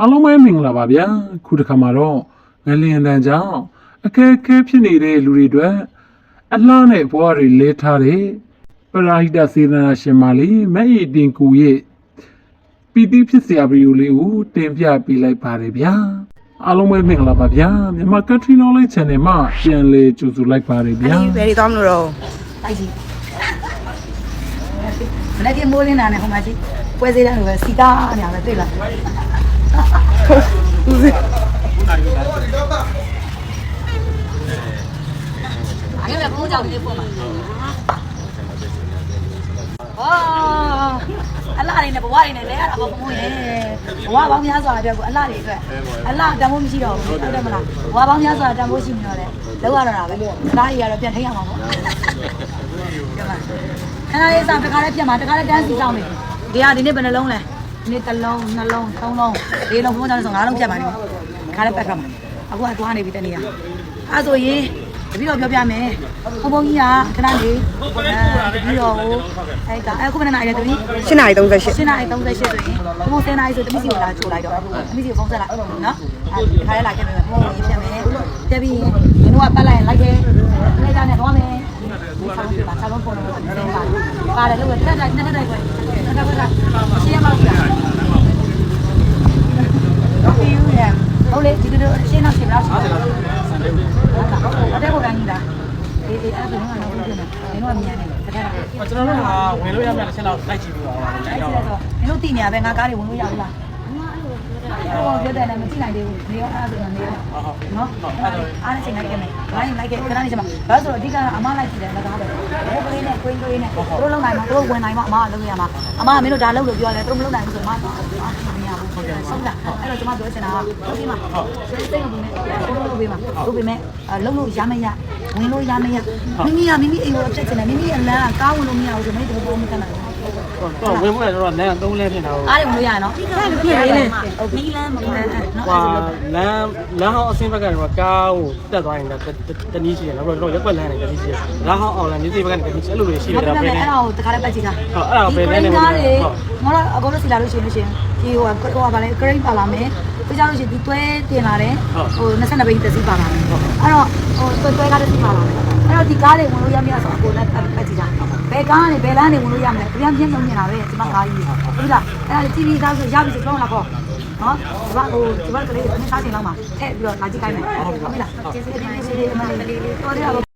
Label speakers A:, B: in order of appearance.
A: အားလုံးပဲမင်္ဂလာပါဗျာခုတစ်ခါမှာတော့ငလျင်တန်ကြောင့်အခက်အခဲဖြစ်နေတဲ့လူတွေအတွက်အလှနဲ့ဘဝတွေလဲထားတဲ့ပရာဟိတစေတနာရှင်မလေးမဲ့ရည်တင်ကူရဲ့ပီတိဖြစ်စရာဗီဒီယိုလေးကိုတင်ပြပေးလိုက်ပါတယ်ဗျာအားလုံးပဲမင်္ဂလာပါဗျာမြန်မာ Country Knowledge Channel မှာပြန်လည်ကြိုဆိုလိုက်ပါတယ်ဗျာ
B: ဒီဘယ်ရီသွားမလို့တော့တိုက်ကြည့်မနေ့ကမိုးလင်းတာနဲ့ဟိုမှာကြည့်ပွဲစည်းတဲ့လိုပဲစီတာညာပဲတွေ့လား ဦးစီအဲ့ဒါဘုံကြောင့်ဒီပုံမှာဟာအလားတွေနဲ့ဘဝတွေနဲ့လဲရတာပေါ့ဘုံရဲ့ဘဝပေါင်းများစွာအတွက်ကိုအလားတွေအတွက်အလားတန်ဖိုးမရှိတော့ဘူးဟုတ်တယ်မလားဘဝပေါင်းများစွာတန်ဖိုးရှိနေတော့လေလောက်ရတော့တာပဲဒါကြီးကတော့ပြန်ထိရမှာပေါ့ခဏလေးစားတခါလေးပြတ်မှာတခါလေးတန်းစီဆောင်နေဒီဟာဒီနေ့ဘယ်နှလုံးလဲဒီ နေ့တစ်လုံးနှလုံးသုံးလုံးလေးလုံးဘုန်းကြောင့်ဆိုငါးလုံးပြတ်ပါနေခါလေးပတ်ခါမှာအခုကသွားနေပြီတနေ့ကအဲဆိုရင်တပည့်တော်ပြောပြမယ်ဘုံဘုံကြီးကခဏလေးအဲတပည့်တော်ကိုအဲကအခုဘယ်နှနာရီလဲတပည့်
C: 8နာရီ38
B: ရှင်းနာရီ38ဆိုရင်ဘုံ10နာရီဆိုတပည့်စီကိုလာချိုလိုက်တော့တပည့်စီကိုဖုန်းဆက်လိုက်နော်အဲဒီခါလေးလာခဲ့မယ်ဘုံဘုံကြီးပြတ်မယ်တက်ပြီးရင်ဒီတော့ပတ်လိုက်ရင်လိုက်ခဲ့လိုက်တာနဲ့တော့မယ်ဒီဆောင်ပြပါဆောင်းပုံလို့သင်ပါပါတယ်လို့တက်တက်တက်တက်ပဲ တက်တက်ပဲရှင်းရမှာပြတော့ပြီးရဟုတ်လေဒီလိုရှင်းတော့ရှင်းတော့ရှင်းတော့ဟုတ်တယ်ဘုရားကြီးလားဒီဒီအဲ့ဒါကတော့ဘုရားကြီးနေတော့မြန်တယ်တက်တက်
D: ကျွန်တော်တို့ကဝင်လို့ရမယ့်တစ်ချက်တော့လိုက်ကြည့်ပြီးပါဦး
B: အဲ့ဒါတော့မင်းတို့တည်နေရပဲငါကားတွေဝင်လို့ရဘူးလားဟောပြောတယ်လည်းမကြည့်နိုင်သေးဘူးနေရောအဲ့ဒါဆိုနေရောနော်အားနဲ့ချိန်လိုက်ခဲ့မယ်ဘာရင်လိုက်ခဲ့ခဏနေချင်မှာဒါဆိုတော့အဓိကအမလိုက်ကြည့်တယ်ငါကားပဲ ဘယ်ကလေးနဲ့ကွင်းကွင်းနဲ့တို့လုံနိုင်မှာတို့ဝင်နိုင်မှာအမကလုပ်ရမှာအမကမင်းတို့ဒါလုပ်လို့ပြောတယ်တို့မလုပ်နိုင်ဘူးဆိုတော့အမတော့မရဘူးဆုံးတာအဲ့တော့ကျွန်မပြောချင်တာကဟုတ်ပြီမစိတ်စိတ်ကိုပြီးမယ်ဘုံလို့ပြီးမှာတို့ပြီးမယ်လုံလို့ရမရဝင်လို့ရမရမိမိကမိမိအိမ်ကိုအပြတ်ချင်တယ်မိမိအလန်းကကားဝင်လို့မရဘူးဆိုမိတို့တို့မကန်နိုင်ဘူး
D: တော့ဝင်ဖို့လည်းတော့လမ်းသုံးလမ်းဖြစ်တာ
B: အားတွေဝင်လို့ရရနော်ဖြစ်ဖြစ်လေးနဲ့မီးလန်းမလန်းနော်
D: ဟွာလမ်းလမ်းဟောင်းအဆင်းဘက်ကတော့ကားကိုတက်သွားရင်တနည်းရှိတယ်နောက်တော့ရက်ွက်လမ်းနဲ့တနည်းရှိတယ်လမ်းဟောင်းအောင်လမ်းမျိုးစိဘက်ကတနည်းရှိအဲ့လိုတွေရှိ
B: ဟု
D: တယ်
B: တ်
D: ဒါ
B: ကဲ့
D: ပဲ
B: အဲ့
D: နဲ့
B: ဒါကိုတခါလေးပတ်ကြည့်တာ
D: ဟုတ်အဲ့ဒါပဲနဲ့နေ
B: ငါ
D: မှာ
B: လေငါတော့အကုန်လုံးစီလာလို့ရှိရင်လို့ရှိရင်ဒီဟိုဟိုကဗာလေဂရိတ်ပါလာမယ်ပြ ကြလို့ရှိရင်ဒီတွဲတင်လာတယ်ဟို22ဘိန်းတစ်စီးပါလာမယ်အဲ့တော့ဟိုတွဲတွဲကားတစ်စီးပါလာမယ်အဲ့တော့ဒီကားတွေဝင်လို့ရမရဆိုအကုန်လည်းပတ်ကြည့်တာဘယ်ကားနဲ့ဘယ်လမ်းတွေဝင်လို့ရမလဲပြန်ပြင်းဆုံးနေတာပဲဒီမှာကားကြီးဟုတ်လားအဲ့ဒါ TV သားဆိုရပြီဆိုတော့လာခေါ်နော်ဒီဘဟိုဒီဘကလေးအနည်းစားချိန်လောက်မှာထည့်ပြီးတော့လာကြည့်ခိုင်းမယ်ဟုတ်ပြီလားကျေးဇူးတင်ပါတယ်အမလေးတော်ရပါ